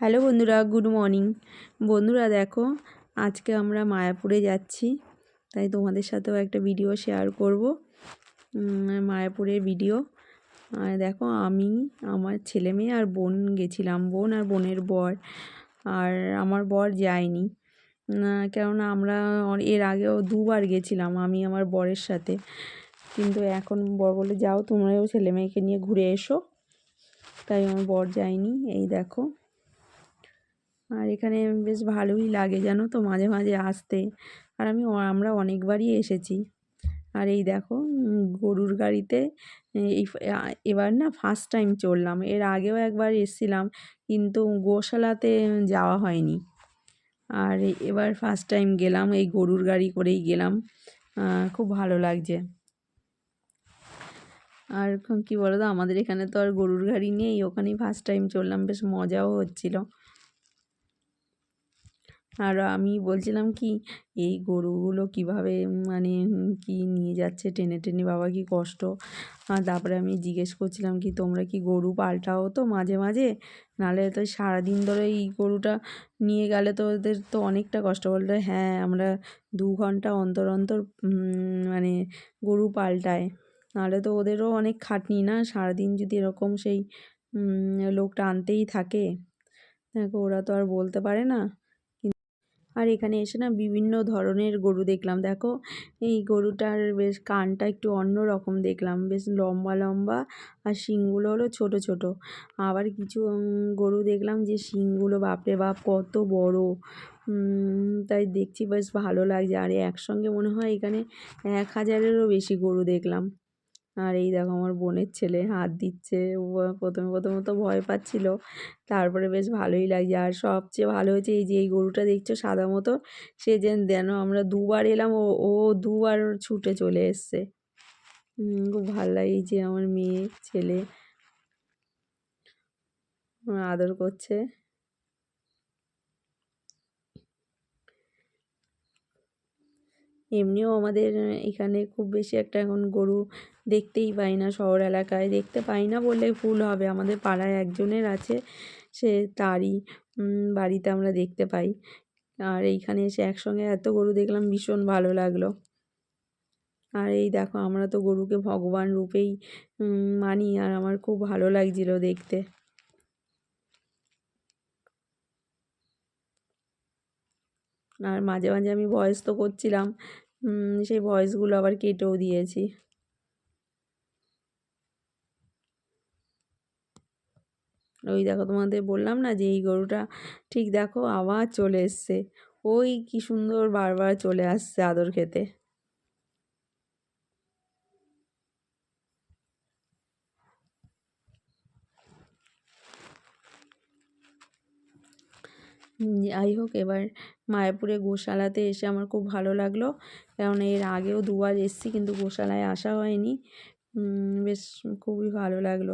Hello বন্ধুরা, good morning. বন্ধুরা দেখো, আজকে আমরা মায়াপুরে যাচ্ছি। তাই তোমাদের সাথেও একটা ভিডিও শেয়ার করব। মায়াপুরের ভিডিও। আর দেখো, আমি, আমার ছেলে মেয়ে আর বোন গেছিলাম, বোন আর বোনের বর। আর আমার বর যায়নি। কেননা আমরা এর আগেও দুবার গেছিলাম, আমি আমার বরের সাথে। কিন্তু এখন বর বলে যাও তোমরাও ছেলে মেয়েকে নিয়ে ঘুরে এসো। তাই আমার বর যায়নি। এই দেখো আর এখানে বেশ ভালোই লাগে জানো তো মাঝে মাঝে আসতে। আর আমি আমরা অনেকবারই এসেছি। আর এই দেখো গরুর গাড়িতে এই এবার না ফার্স্ট টাইম চড়লাম। এর আগেও একবার এসছিলাম, কিন্তু গোশালাতে যাওয়া হয়নি। আর এবার ফার্স্ট টাইম গেলাম, এই গরুর গাড়ি করেই গেলাম। খুব ভালো লাগছে। আর কী বলো তো আমাদের এখানে তো আর গরুর গাড়ি নেই, ওখানেই ফার্স্ট টাইম চললাম বেশ মজাও হচ্ছিল। আর আমি বলছিলাম কি, এই গরুগুলো কীভাবে মানে কি নিয়ে যাচ্ছে টেনে টেনে, বাবা কি কষ্ট? আর তারপরে আমি জিজ্ঞেস করছিলাম কি, তোমরা কি গরু পাল্টাও তো মাঝে মাঝে? নাহলে তো সারাদিন ধরে এই গরুটা নিয়ে গেলে তো ওদের তো অনেকটা কষ্ট। বলতে হ্যাঁ আমরা দু ঘণ্টা অন্তর অন্তর মানে গরু পাল্টায় নাহলে তো ওদেরও অনেক খাটনি না? সারাদিন যদি এরকম সেই লোকটা আনতেই থাকে, দেখো ওরা তো আর বলতে পারে না। আর এখানে এসে না বিভিন্ন ধরনের গরু দেখলাম। দেখো, এই গরুটার বেশ কানটা একটু অন্য রকম দেখলাম। বেশ লম্বা লম্বা আর শিংগুলো হলো ছোট ছোট। আবার কিছু গরু দেখলাম যে শিংগুলো, বাপরে বাপ, কত বড়। তাই দেখছি বেশ ভালো লাগছে। আর একসঙ্গে মনে হয় এখানে এক হাজারেরও বেশি গরু দেখলাম। আর এই দেখো আমার বোনের ছেলে হাত দিচ্ছে। ও প্রথমে প্রথমে তো ভয় পাচ্ছিল। তারপরে বেশ ভালোই লাগছে। আর সবচেয়ে ভালো হয়েছে এই যে, এই গরুটা দেখছ সাদা মতো? সে যেন যেন আমরা দুবার এলাম, ও ও দুবার ছুটে চলে এসছে। খুব ভালো লাগে যে আমার মেয়ে, ছেলে। আদর করছে। এমনিও আমাদের এখানে খুব বেশি একটা এখন গরু দেখতেই পাই না শহর এলাকায়। দেখতে পাই না বললে ভুল হবে। আমাদের পাড়ায় একজনের আছে, সে তারই বাড়িতে আমরা দেখতে পাই। আর এইখানে এসে একসঙ্গে এত গরু দেখলাম, ভীষণ ভালো লাগল। আর এই দেখো, আমরা তো গরুকে ভগবান রূপেই মানি। আর আমার খুব ভালো লাগছিল দেখতে। আর মাঝে মাঝে আমি ভয়েস তো করছিলাম। সেই ভয়েসগুলো আবার কেটেও দিয়েছি। ওই দেখো তোমাদের বললাম না যে এই গরুটা ঠিক দেখো আবার চলে এসছে। ওই কি সুন্দর বারবার চলে আসছে আদর খেতে। যাই হোক, এবার মায়াপুরে গোশালাতে এসে আমার খুব ভালো লাগল। কারণ এর আগেও দুবার এসেছি, কিন্তু গোশালায় আসা হয়নি। বেশ খুবই ভালো লাগল।